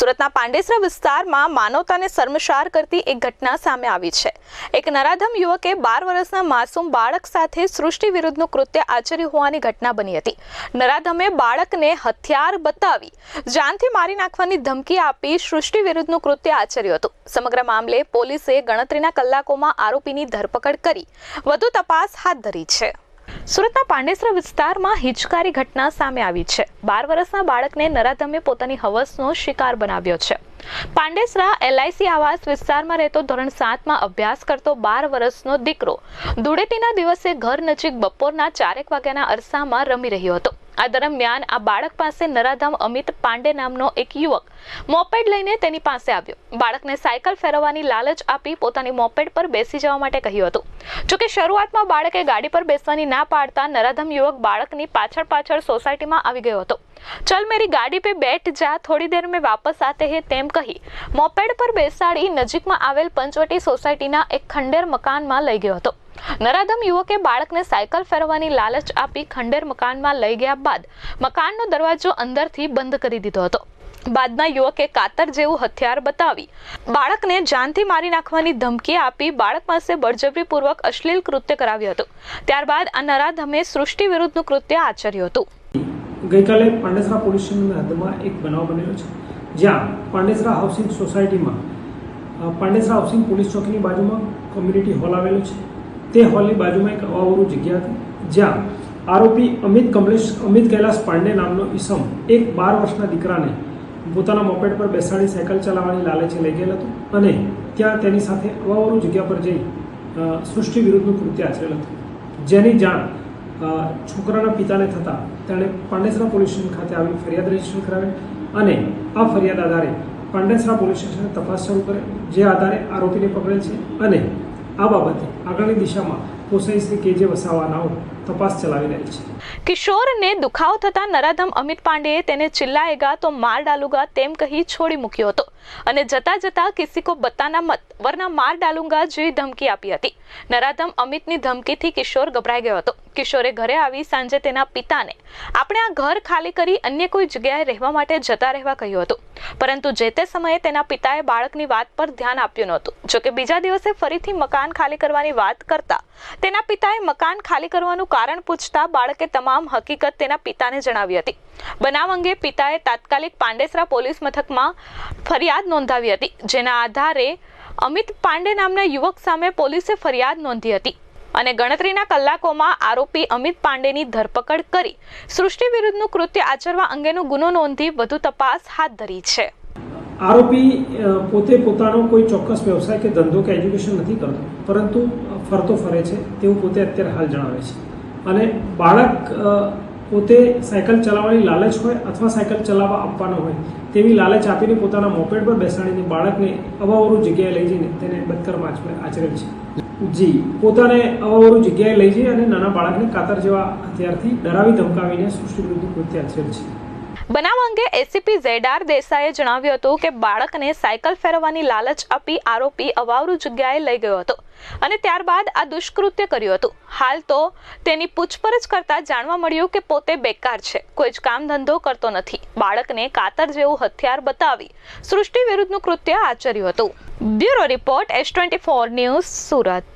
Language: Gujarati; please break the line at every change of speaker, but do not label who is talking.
સુરતના પાંડેસરા વિસ્તારમાં માનવતાને શર્મશાર કરતી એક ઘટના સામે આવી છે. એક નરાધમ યુવકે બાર વર્ષના માસૂમ બાળક સાથે સૃષ્ટિ વિરુદ્ધનું કૃત્ય આચર્યું હોવાની ઘટના બની હતી. નરાધમે બાળકને હથિયાર બતાવી જાનથી મારી નાખવાની ધમકી આપી સૃષ્ટિ વિરુદ્ધનું કૃત્ય આચર્યું હતું. સમગ્ર મામલે પોલીસે ગણતરીના કલાકોમાં આરોપીની ધરપકડ કરી. વધુ તપાસ હાથ ધરી છે. સુરતના પાંડેસરા વિસ્તારમાં હિચકારી ઘટના સામે આવી છે. બાર વર્ષના બાળકને નરાધમે પોતાની હવસનો શિકાર બનાવ્યો છે. પાંડેસરા એલઆઈસી આવાસ વિસ્તારમાં રહેતો ધોરણ સાતમાં અભ્યાસ કરતો બાર વર્ષનો દીકરો ધૂળેટીના દિવસે ઘર નજીક બપોરના ચારેક વાગ્યાના અરસામાં રમી રહ્યો હતો. આ દરમિયાન આ બાળક પાસે નરાધામ અમિત પાંડે નામનો એક યુવક મોપેડ લઈને તેની પાસે આવ્યો. બાળકને સાયકલ ફેરવવાની લાલચ આપી પોતાની મોપેડ પર બેસી જવા માટે કહ્યું હતું. જોકે શરૂઆતમાં બાળકે ગાડી પર બેસવાની ના પાડતા નરાધમ યુવક બાળકની પાછળ પાછળ સોસાયટીમાં આવી ગયો હતો. ચલ મેરી ગાડી પે બેઠ જા, થોડી દેર મેં વાપસ આતે હે, તેમ કહી મોપેડ પર બેસાડી નજીકમાં આવેલ પંચવટી સોસાયટીના એક ખંડેર મકાનમાં લઈ ગયો હતો. નરાધમ યુવકે બાળકને સાયકલ ફેરવવાની લાલચ આપી ખંડેર મકાનમાં લઈ ગયા બાદ મકાનનો દરવાજો અંદરથી બંધ કરી દીધો હતો. બાદમાં યુવકે કાતર જેવું હથિયાર બતાવી બાળકને જાનથી મારી નાખવાની ધમકી આપી બાળક પાસે બળજબરીપૂર્વક અશ્લીલ કૃત્ય કરાવ્યું હતું. ત્યારબાદ આ નરાધમે સૃષ્ટિ વિરુદ્ધનું કૃત્ય આચર્યું હતું.
ગઈકાલે પાંડેસરા પોલીસ સ્ટેશનના એક બનાવ બનેલો છે, જ્યાં પાંડેસરા હાઉસિંગ સોસાયટીમાં પાંડેસરા હાઉસિંગ પોલીસ ચોકીની બાજુમાં કોમ્યુનિટી હોલ આવેલો છે. તે હોલની બાજુમાં એક અવાવરું જગ્યા હતી, જ્યાં આરોપી અમિત કમલેશ, અમિત કૈલાસ પાંડે નામનો ઈસમ એક બાર વર્ષના દીકરાને પોતાના મોપેડ પર બેસાડી સાયકલ ચલાવવાની લાલચે લઈ ગયેલ હતો અને ત્યાં તેની સાથે અવાવરું જગ્યા પર જઈ સૃષ્ટિ વિરુદ્ધનું કૃત્ય આચરેલ હતું. જેની જાણ છોકરાના પિતાને થતાં તેણે પાંડેસરા પોલીસ સ્ટેશન ખાતે આવી ફરિયાદ રજિસ્ટર કરાવી અને આ ફરિયાદ આધારે પાંડેસરા પોલીસ સ્ટેશને તપાસ શરૂ કરે, જે આધારે આરોપીને પકડેલ છે અને આ બાબતે આગળની દિશામાં પોસાઈ શ્રી કેજે વસાવાનાઓ તપાસ ચલાવી રહી છે.
કિશોરને દુખાવો થતા નરાધમ અમિત પાંડેએ તેને ચિલ્લાએગા તો માર ડાલુગા તેમ કહી છોડી મૂક્યો હતો. અને જતા જતા કિસી કો બતાના મત વરના માર ડાલુંગા જેવી ધમકી આપી હતી. નરાધમ અમિતની ધમકીથી કિશોર ગભરાઈ ગયો હતો. કિશોરે ઘરે આવી સાંજે તેના પિતાને, આપણે આ ઘર ખાલી કરી અન્ય કોઈ જગ્યાએ રહેવા માટે જતા રહેવા કહ્યું હતું. પરંતુ જે તે સમયે તેના પિતાએ બાળકની વાત પર ધ્યાન આપ્યું નહોતું. જોકે બીજા દિવસે ફરીથી મકાન ખાલી કરવાની વાત કરતા તેના પિતાએ મકાન ખાલી કરવાનું કારણ પૂછતા બાળકે તમામ હકીકત તેના પિતાને જણાવી હતી. બનાવ અંગે પિતાએ તાત્કાલિક પાંડેસરા પોલીસ મથકમાં ફરિયાદ નોંધાવી હતી, જેના આધારે અમિત પાંડે નામના યુવક સામે પોલીસે ફરિયાદ નોંધી હતી. અને ગણતરીના કલાકોમાં આરોપી અમિત પાંડેની ધરપકડ કરી. સૃષ્ટિ વિરુદ્ધનું કૃત્ય આચરવા અંગેનો ગુનો નોંધી વધુ તપાસ હાથ ધરી છે.
આરોપી પોતે પોતાનો કોઈ ચોક્કસ વ્યવસાય કે ધંધો કે એજ્યુકેશન નથી કરતો, પરંતુ ફરતો ફરે છે, તેવું પોતે અત્યારે હાલ જણાવે છે. અને બાળક પોતે સાયકલ ચલાવવાની લાલચ હોય અથવા સાયકલ ચલાવવા આપવાનો હોય, તેવી લાલચ આપીને પોતાના મોપેડ પર બેસાડીને બાળકને અવાવરું જગ્યાએ લઈ જઈને તેને બદકર્મ આચરે- આચરેલ છે. જી, પોતાને અવાવરું જગ્યાએ લઈ જઈ અને નાના બાળકને કાતર જેવા હથિયારથી ડરાવી ધમકાવીને સૃષ્ટિ વિરુદ્ધ કૃત્ય આચરેલ છે.
બનાવ અંગે એસીપી ઝેડાર દેસાઈએ જણાવ્યું હતું કે બાળકને સાયકલ ફેરવવાની લાલચ આપી આરોપી અવાવરું જગ્યાએ લઈ ગયો હતો અને ત્યારબાદ આ દુષ્કૃત્ય કર્યું હતું. હાલ તો તેની પૂછપરછ કરતા જાણવા મળ્યું કે પોતે બેકાર છે. કોઈ જ કામ ધંધો કરતો નથી. બાળકને કાતર જેવું હથિયાર બતાવી સૃષ્ટિ વિરુદ્ધનું કૃત્ય આચર્યું હતું. Bureau report S twenty four news Surat.